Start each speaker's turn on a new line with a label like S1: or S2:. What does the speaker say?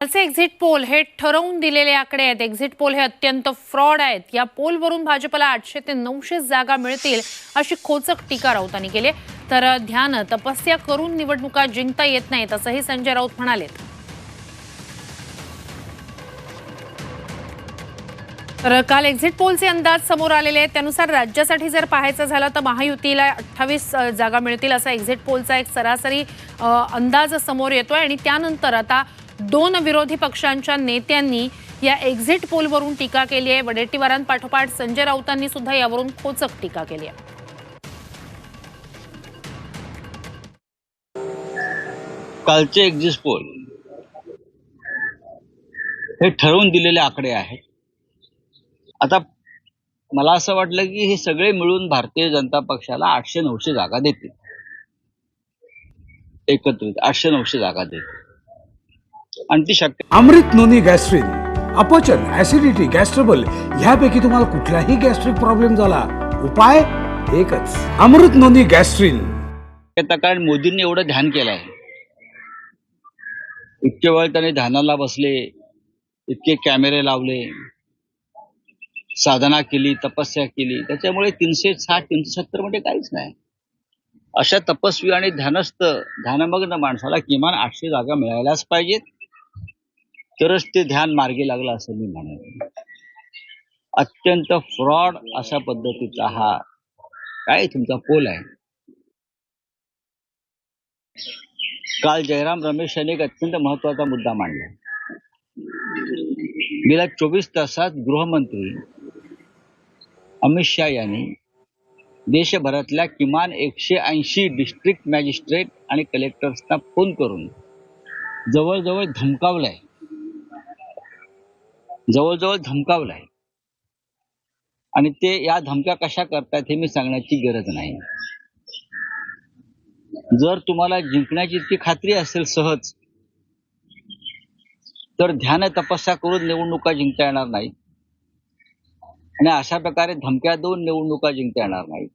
S1: कालचे exit poll हे ठरवून दिलेले आकडे आहेत. एक्झिट पोल हे अत्यंत फ्रॉड आहेत. या पोलवरून भाजपला आठशे ते नऊशे जागा मिळतील अशी खोचक टीका राऊतांनी केली तर ध्यान तपस्या करून निवडणुका जिंकता येत नाहीत असंही संजय राऊत म्हणाले तर काल एक्झिट पोलचे अंदाज समोर आलेले आहेत. त्यानुसार राज्यासाठी जर पाहायचं झालं तर महायुतीला अठ्ठावीस जागा मिळतील असा एक्झिट पोलचा एक सरासरी अंदाज समोर येतोय. आणि त्यानंतर आता दोन विरोधी पक्षांच्या नेत्यांनी या एक्झिट पोलवरून टीका केली आहे. वडेट्टीवारांपाठोपाठ संजय राऊतांनी सुद्धा यावरून खोचक टीका केली आहे.
S2: कालचे एक्झिट पोल हे ठरवून दिलेले आकडे आहेत आता मला असं वाटलं की हे सगळे मिळून भारतीय जनता पक्षाला आठशे नऊशे जागा देतील. एकत्रित आठशे नऊशे जागा देतील. आणि ती शक्य
S3: अमृत नोनी गॅस्ट्रिन अपचन ऍसिडिटी गॅस्ट्रबल ह्यापैकी तुम्हाला कुठलाही गॅस्ट्रिक प्रॉब्लेम झाला उपाय एकच. Amrut noni gastrin.
S2: कारण मोदींनी एवढं ध्यान केलं आहे. इतके वेळ त्याने ध्यानाला बसले इतके कॅमेरे लावले साधना केली तपस्या केली त्याच्यामुळे तीनशे साठ तीनशे सत्तर म्हणजे काहीच नाही. अशा तपस्वी आणि ध्यानस्थ ध्यानमग्न माणसाला किमान आठशे जागा मिळायलाच पाहिजेत. तरच ते ध्यान मार्गी लागलं असं मी म्हणेन. अत्यंत फ्रॉड अशा पद्धतीचा हा काय तुमचा पोल आहे? काल जयराम रमेश यांनी एक अत्यंत महत्त्वाचा मुद्दा मांडला. गेल्या चोवीस तासात गृहमंत्री अमित शहा यांनी देशभरातल्या किमान एकशे ऐंशी डिस्ट्रिक्ट मॅजिस्ट्रेट आणि कलेक्टर्सना फोन करून जवळजवळ धमकावलंय. जवळजवळ धमकावलंय आणि ते या धमक्या कशा करतात हे मी सांगण्याची गरज नाही. जर तुम्हाला जिंकण्याची इतकी खात्री असेल सहज तर ध्यान तपस्या करून निवडणुका जिंकता येणार नाही आणि अशा प्रकारे धमक्या देऊन निवडणुका जिंकता येणार नाही